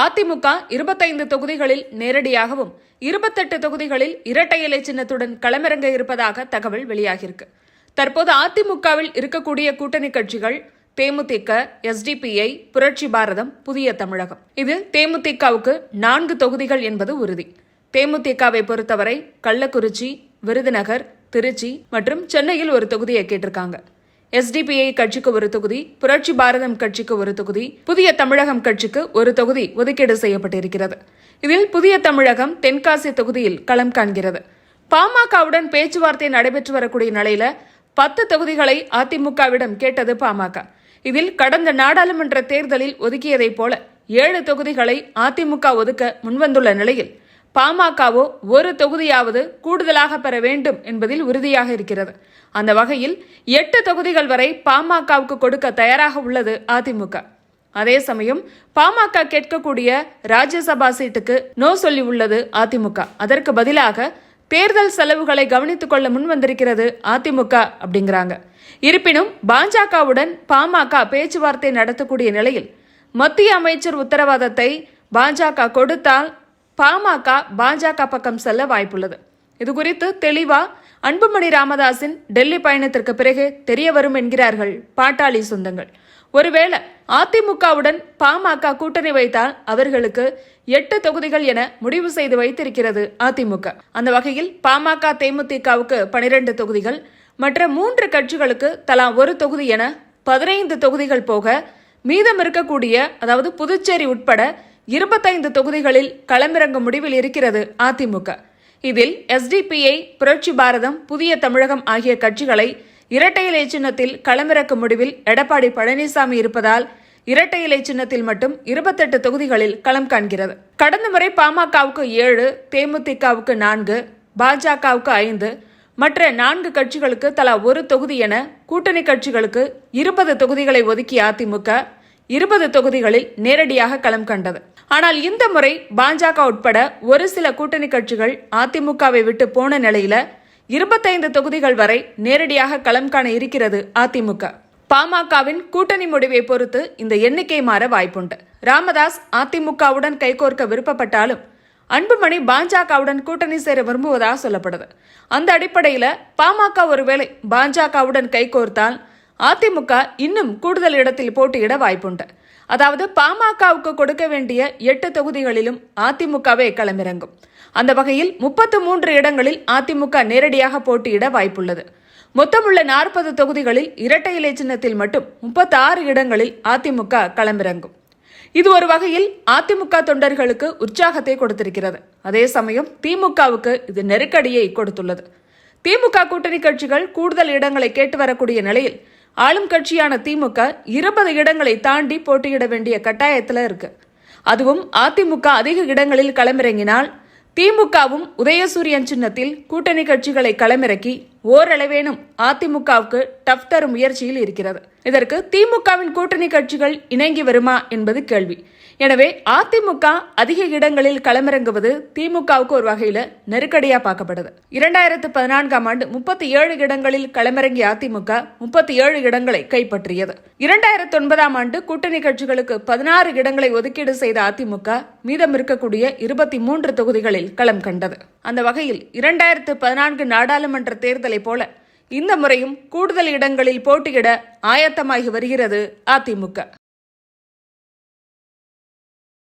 அதிமுக இருபத்தைந்து தொகுதிகளில் நேரடியாகவும் இருபத்தெட்டு தொகுதிகளில் இரட்டை இலை சின்னத்துடன் களமிறங்க இருப்பதாக தகவல் வெளியாகியிருக்கு. தற்போது அதிமுகவில் இருக்கக்கூடிய கூட்டணி கட்சிகள் தேமுதிக எஸ்டிபிஐ புரட்சி பாரதம் புதிய தமிழகம். இது தேமுதிகவுக்கு நான்கு தொகுதிகள் என்பது உறுதி. தேமுதிகவை பொறுத்தவரை கள்ளக்குறிச்சி விருதுநகர் திருச்சி மற்றும் சென்னையில் ஒரு தொகுதியை கேட்டிருக்காங்க. எஸ்டிபிஐ கட்சிக்கு ஒரு தொகுதி புரட்சி பாரதம் கட்சிக்கு ஒரு தொகுதி புதிய தமிழகம் கட்சிக்கு ஒரு தொகுதி ஒதுக்கீடு செய்யப்பட்டிருக்கிறது. இதில் புதிய தமிழகம் தென்காசி தொகுதியில் களம் காண்கிறது. பாமகவுடன் பேச்சுவார்த்தை நடைபெற்று வரக்கூடிய நிலையில பத்து தொகுதிகளை அதிமுகவிடம் கேட்டது பாமக. இதில் கடந்த நாடாளுமன்ற தேர்தலில் ஒதுக்கியதைப் போல ஏழு தொகுதிகளை அதிமுக ஒதுக்க முன்வந்துள்ள நிலையில் பாமகவோ ஒரு தொகுதியாவது கூடுதலாக பெற வேண்டும் என்பதில் உறுதியாக இருக்கிறது. அந்த வகையில் எட்டு தொகுதிகள் வரை பாமகவுக்கு கொடுக்க தயாராக உள்ளது அதிமுக. அதே சமயம் பாமக கேட்கக்கூடிய ராஜ்யசபா சீட்டுக்கு நோ சொல்லி உள்ளது அதிமுக. அதற்கு பதிலாக தேர்தல் செலவுகளை கவனித்துக் கொள்ள முன் வந்திருக்கிறது அதிமுக அப்படிங்கிறாங்க. இருப்பினும் பாஜகவுடன் பாமக பேச்சுவார்த்தை நடத்தக்கூடிய நிலையில் மத்திய அமைச்சர் உத்தரவாதத்தை பாஜக கொடுத்தால் பாமக பாஜக பக்கம் செல்ல வாய்ப்புள்ளது. இது குறித்து தெளிவா அன்புமணி ராமதாஸின் டெல்லி பயணத்திற்கு பிறகு தெரிய வரும் என்கிறார்கள் பாட்டாளி சொந்தங்கள். ஒருவேளை அதிமுகவுடன் பாமக கூட்டணி வைத்தால் அவர்களுக்கு எட்டு தொகுதிகள் என முடிவு செய்து வைத்திருக்கிறது அதிமுக. அந்த வகையில் பாமக தேமுதிகவுக்கு பனிரெண்டு தொகுதிகள் மற்ற மூன்று கட்சிகளுக்கு தலா ஒரு தொகுதி என பதினைந்து தொகுதிகள் போக மீதம் இருக்கக்கூடிய அதாவது புதுச்சேரி உட்பட இருபத்தைந்து தொகுதிகளில் களமிறங்க முடிவில் இருக்கிறது அதிமுக. இதில் எஸ்டிபிஐ புரட்சி பாரதம் புதிய தமிழகம் ஆகிய கட்சிகளை இரட்டை இலை சின்னத்தில் களமிறக்கும் முடிவில் எடப்பாடி பழனிசாமி இருப்பதால் இரட்டை இலை சின்னத்தில் மட்டும் இருபத்தெட்டு தொகுதிகளில் களம் காண்கிறது. கடந்த முறை பாமகவுக்கு ஏழு தேமுதிகவுக்கு நான்கு பாஜகவுக்கு ஐந்து மற்ற நான்கு கட்சிகளுக்கு தலா ஒரு தொகுதி என கூட்டணி கட்சிகளுக்கு இருபது தொகுதிகளை ஒதுக்கிய அதிமுக இருபது தொகுதிகளில் நேரடியாக களம் கண்டது. ஆனால் இந்த முறை பாஜக உட்பட ஒரு சில கூட்டணி கட்சிகள் அதிமுகவை விட்டு போன நிலையில இருபத்தைந்து தொகுதிகள் வரை நேரடியாக களம் காண இருக்கிறது அதிமுக. பாமகவின் கூட்டணி முடிவை பொறுத்து இந்த எண்ணிக்கை மாற வாய்ப்புண்டு. ராமதாஸ் அதிமுகவுடன் கைகோர்க்க விருப்பப்பட்டாலும் அன்புமணி பாஜகவுடன் கூட்டணி சேர விரும்புவதாக சொல்லப்படுது. அந்த அடிப்படையில பாமக ஒருவேளை பாஜகவுடன் கைகோர்த்தால் அதிமுக இன்னும் கூடுதல் இடத்தில் போட்டியிட வாய்ப்புண்டு. அதாவது பாமகவுக்கு கொடுக்க வேண்டிய எட்டு தொகுதிகளிலும் அதிமுகவே களமிறங்கும். அந்த வகையில் முப்பத்து மூன்று இடங்களில் அதிமுக நேரடியாக போட்டியிட வாய்ப்புள்ளது. மொத்தமுள்ள நாற்பது தொகுதிகளில் இரட்டை இலை சின்னத்தில் மட்டும் முப்பத்தி ஆறு இடங்களில் அதிமுக களமிறங்கும். இது ஒரு வகையில் அதிமுக தொண்டர்களுக்கு உற்சாகத்தை கொடுத்திருக்கிறது. அதே சமயம் திமுகவுக்கு இது நெருக்கடியை கொடுத்துள்ளது. திமுக கூட்டணி கட்சிகள் கூடுதல் இடங்களை கேட்டு வரக்கூடிய நிலையில் ஆளும் கட்சியான திமுக இருபது இடங்களை தாண்டி போட்டியிட வேண்டிய கட்டாயத்தில் இருக்கு. அதுவும் அதிமுக அதிக இடங்களில் களமிறங்கினால் திமுகவும் உதயசூரியன் சின்னத்தில் கூட்டணி கட்சிகளை களமிறக்கி ஓரளவேனும் அதிமுகவுக்கு டஃப் தரும் முயற்சியில் இருக்கிறது. இதற்கு திமுகவின் கூட்டணி கட்சிகள் இணங்கி வருமா என்பது கேள்வி. எனவே அதிமுக அதிக இடங்களில் களமிறங்குவது திமுகவுக்கு ஒரு வகையில நெருக்கடியா பார்க்கப்படுது. இரண்டாயிரத்து பதினான்காம் ஆண்டு முப்பத்தி ஏழு இடங்களில் களமிறங்கிய அதிமுக முப்பத்தி ஏழு இடங்களை கைப்பற்றியது. இரண்டாயிரத்து ஒன்பதாம் ஆண்டு கூட்டணி கட்சிகளுக்கு பதினாறு இடங்களை ஒதுக்கீடு செய்த அதிமுக மீதம் இருக்கக்கூடிய இருபத்தி மூன்று தொகுதிகளில் களம் கண்டது. அந்த வகையில் இரண்டாயிரத்து பதினான்கு நாடாளுமன்ற தேர்தலை போல இந்த முறையும் கூடுதல் இடங்களில் போட்டியிட ஆயத்தமாகி வருகிறது அதிமுக.